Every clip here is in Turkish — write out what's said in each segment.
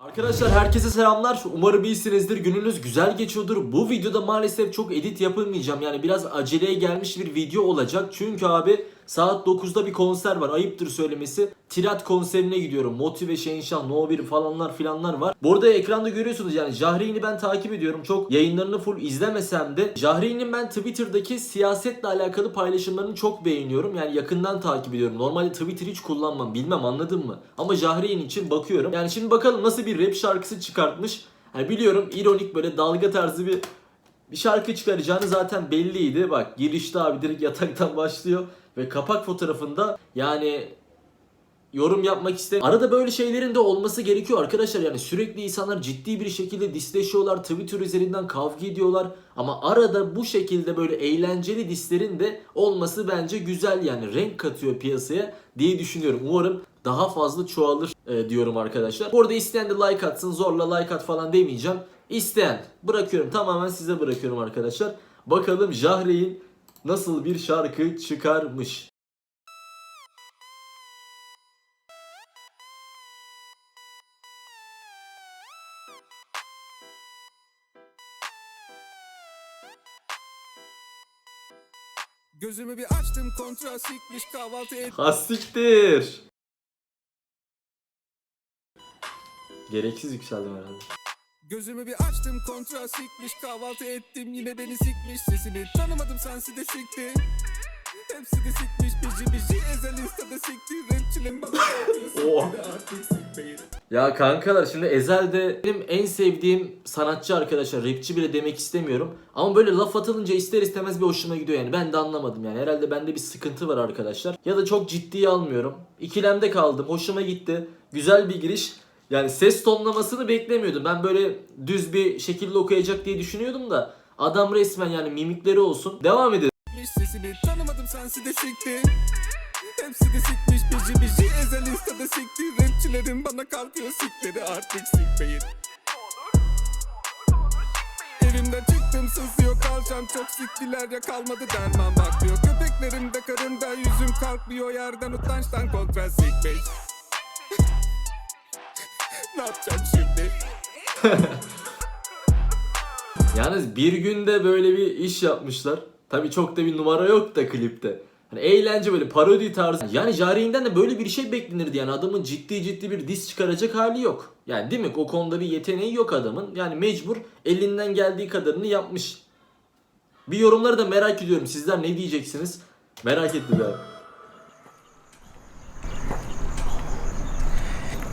Arkadaşlar herkese selamlar. Umarım iyisinizdir. Gününüz güzel geçiyordur. Bu videoda maalesef çok edit yapılmayacağım. Yani biraz aceleye gelmiş bir video olacak. Çünkü abi saat 9'da bir konser var. Ayıptır söylemesi. Tirat konserine gidiyorum. Motive, Şehinşah, No 1 falanlar filanlar var. Bu arada ekranda görüyorsunuz yani Jahreyn'i ben takip ediyorum. Çok yayınlarını full izlemesem de Jahreyn'in ben Twitter'daki siyasetle alakalı paylaşımlarını çok beğeniyorum. Yani yakından takip ediyorum. Normalde Twitter hiç kullanmam. Bilmem anladın mı? Ama Jahreyn için bakıyorum. Yani şimdi bakalım nasıl bir rap şarkısı çıkartmış. Yani biliyorum ironik böyle dalga tarzı bir bir şarkı çıkaracağını zaten belliydi. Bak girişte abi direkt yataktan başlıyor ve kapak fotoğrafında yani yorum yapmak istemiyorum. Arada böyle şeylerin de olması gerekiyor arkadaşlar. Yani sürekli insanlar ciddi bir şekilde disleşiyorlar. Twitter üzerinden kavga ediyorlar. Ama arada bu şekilde böyle eğlenceli dislerin de olması bence güzel yani. Renk katıyor piyasaya diye düşünüyorum. Umarım daha fazla çoğalır e, diyorum arkadaşlar. Bu arada isteyen de like atsın. Zorla like at falan demeyeceğim. İsteyen bırakıyorum. Tamamen size bırakıyorum arkadaşlar. Bakalım Jahreyn nasıl bir şarkı çıkarmış. Gözümü bir açtım kontra sikmiş kahvaltı et. Hastiktir. Gereksiz yükseldim herhalde. Gözümü bir açtım kontra sikmiş kahvaltı ettim yine beni sikmiş sesini tanımadım sensi de sikti. Hepsi de sikmiş bici bici ezel listede sikti rapçinin bana Oh. Ya kankalar şimdi Ezel'de benim en sevdiğim sanatçı arkadaşlar. Rapçi bile demek istemiyorum. Ama böyle laf atılınca ister istemez bir hoşuma gidiyor yani. Ben de anlamadım yani. Herhalde bende bir sıkıntı var arkadaşlar. Ya da çok ciddiye almıyorum. İkilemde kaldım. Hoşuma gitti. Güzel bir giriş. Yani ses tonlamasını beklemiyordum. Ben böyle düz bir şekilde okuyacak diye düşünüyordum da. Adam resmen yani mimikleri olsun. Devam edelim. sesini tanımadım sensi de sikti. Hepsi de sikmiş bici bici ezel listede sikti rapçilerin bana kalkıyor sikleri artık sikmeyin. Evimden çıktım sızıyor kalacağım çok siktiler ya kalmadı derman bakmıyor Köpeklerim de karımda yüzüm kalkmıyor yerden utançtan kontra sikmiş Ne yapacağım şimdi? Yalnız bir günde böyle bir iş yapmışlar. Tabi çok da bir numara yok da klipte. Hani eğlence böyle parodi tarzı. Yani Jari'nden de böyle bir şey beklenirdi yani adamın ciddi ciddi bir diss çıkaracak hali yok. Yani değil mi? O konuda bir yeteneği yok adamın. Yani mecbur elinden geldiği kadarını yapmış. Bir yorumları da merak ediyorum. Sizler ne diyeceksiniz? Merak ettim ya.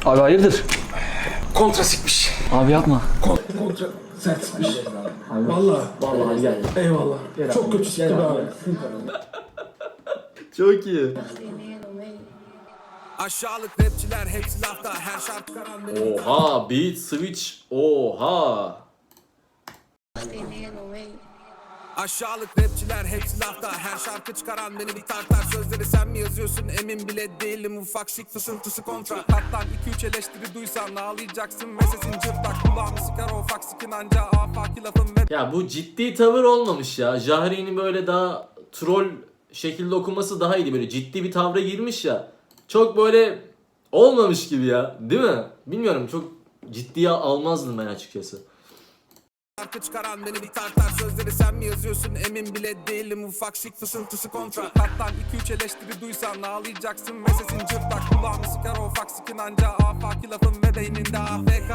Abi hayırdır? Kontra sikmiş. Abi yapma. Kontra sert sikmiş. Valla. Vallahi gel. Eyvallah. Çok kötü sikti be abi. Çok iyi. Aşağılık rapçiler hepsi lafta her şarkı karanlık Oha beat switch. Oha. Aşağılık rapçiler hepsi lafta Her şarkı çıkaran beni bir tartar Sözleri sen mi yazıyorsun emin bile değilim Ufak şık fısıltısı kontra Kattan 2-3 eleştiri duysan ağlayacaksın Ve sesin cırtlak kulağımı sıkar o ufak sıkın anca Afaki lafım ve Ya bu ciddi tavır olmamış ya. Jahre'nin böyle daha troll şekilde okuması daha iyiydi. Böyle ciddi bir tavra girmiş ya. Çok böyle olmamış gibi ya. Değil mi? Bilmiyorum çok ciddiye almazdım ben açıkçası. Şarkı çıkaran beni bir tartar. Sözleri sen mi yazıyorsun? Emin bile değilim. Ufak şık fısıltısı kontra. Kattan 2-3 eleştiri duysan ağlayacaksın Ve sesin cırtlak. Kulağımı sıkar o ufak sıkın anca. Afaki lafım ve beyninde AFK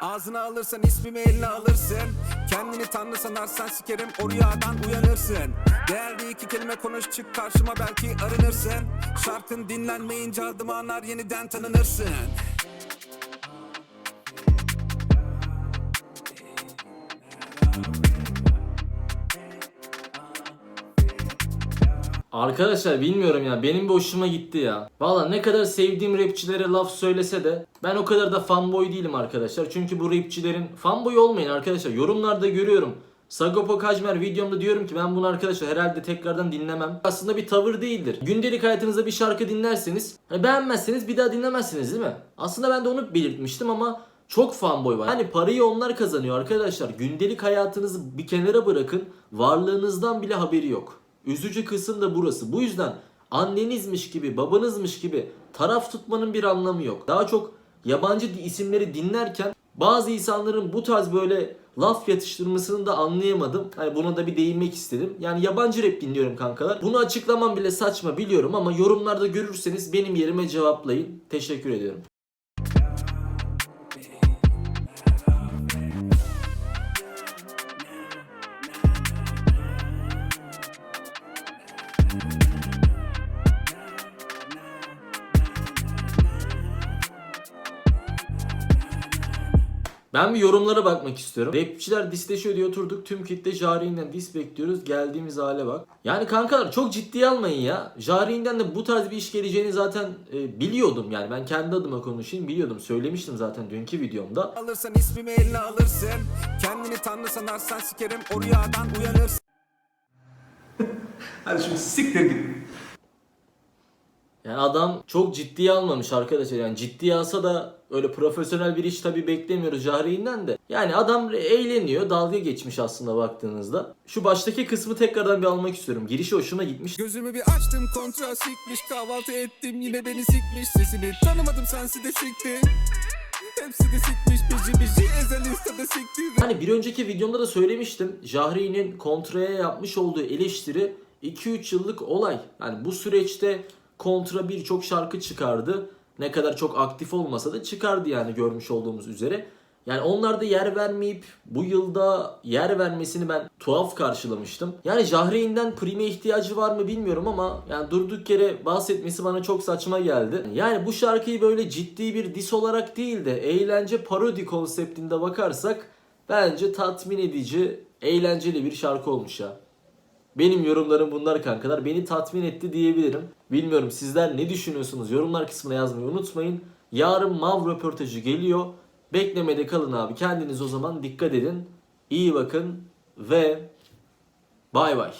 Ağzına alırsan ismimi eline alırsın. Kendini tanrı sanarsan sikerim o rüyadan uyanırsın. Değerli iki kelime konuş çık karşıma belki arınırsın. Şarkın dinlenmeyince adımı anar yeniden tanınırsın Arkadaşlar bilmiyorum ya benim bir hoşuma gitti ya. Valla ne kadar sevdiğim rapçilere laf söylese de ben o kadar da fanboy değilim arkadaşlar. Çünkü bu rapçilerin fanboy olmayın arkadaşlar. Yorumlarda görüyorum. Sagopa Kajmer videomda diyorum ki ben bunu arkadaşlar herhalde tekrardan dinlemem. Aslında bir tavır değildir. Gündelik hayatınızda bir şarkı dinlerseniz hani beğenmezseniz bir daha dinlemezsiniz değil mi? Aslında ben de onu belirtmiştim ama çok fanboy var. Hani parayı onlar kazanıyor arkadaşlar. Gündelik hayatınızı bir kenara bırakın. Varlığınızdan bile haberi yok. Üzücü kısım da burası. Bu yüzden annenizmiş gibi, babanızmış gibi taraf tutmanın bir anlamı yok. Daha çok yabancı isimleri dinlerken bazı insanların bu tarz böyle laf yatıştırmasını da anlayamadım. Hani buna da bir değinmek istedim. Yani yabancı rap dinliyorum kankalar. Bunu açıklamam bile saçma biliyorum ama yorumlarda görürseniz benim yerime cevaplayın. Teşekkür ediyorum. Ben bir yorumlara bakmak istiyorum. Rapçiler disleşiyor diye oturduk. Tüm kitle Jari'nden dis bekliyoruz. Geldiğimiz hale bak. Yani kankalar çok ciddiye almayın ya. Jari'nden de bu tarz bir iş geleceğini zaten e, biliyordum yani. Ben kendi adıma konuşayım biliyordum. Söylemiştim zaten dünkü videomda. Alırsan ismimi eline alırsın Kendini tanrı sanarsan sikerim o rüyadan uyanırsın Hadi şimdi siktir git. Yani adam çok ciddiye almamış arkadaşlar. Yani ciddiye alsa da öyle profesyonel bir iş tabi beklemiyoruz Jahreyn'den de. Yani adam eğleniyor, dalga geçmiş aslında baktığınızda. Şu baştaki kısmı tekrardan bir almak istiyorum. Girişi hoşuma gitmiş. Gözümü bir açtım kontra sikmiş Kahvaltı ettim yine beni sikmiş Sesini tanımadım sensi de sikti Hepsi de sikmiş bici bici ezel listede sikti Hani bir önceki videomda da söylemiştim. Jahreyn'in kontraya yapmış olduğu eleştiri 2-3 yıllık olay. Yani bu süreçte kontra birçok şarkı çıkardı. Ne kadar çok aktif olmasa da çıkardı yani görmüş olduğumuz üzere. Yani onlarda yer vermeyip bu yılda yer vermesini ben tuhaf karşılamıştım. Yani Jahreyn'den prime ihtiyacı var mı bilmiyorum ama yani durduk yere bahsetmesi bana çok saçma geldi. Yani bu şarkıyı böyle ciddi bir dis olarak değil de eğlence parodi konseptinde bakarsak bence tatmin edici, eğlenceli bir şarkı olmuş ya. Benim yorumlarım bunlar kankalar. Beni tatmin etti diyebilirim. Bilmiyorum sizler ne düşünüyorsunuz? Yorumlar kısmına yazmayı unutmayın. Yarın Mav röportajı geliyor. Beklemede kalın abi. Kendiniz o zaman dikkat edin. İyi bakın ve bay bay.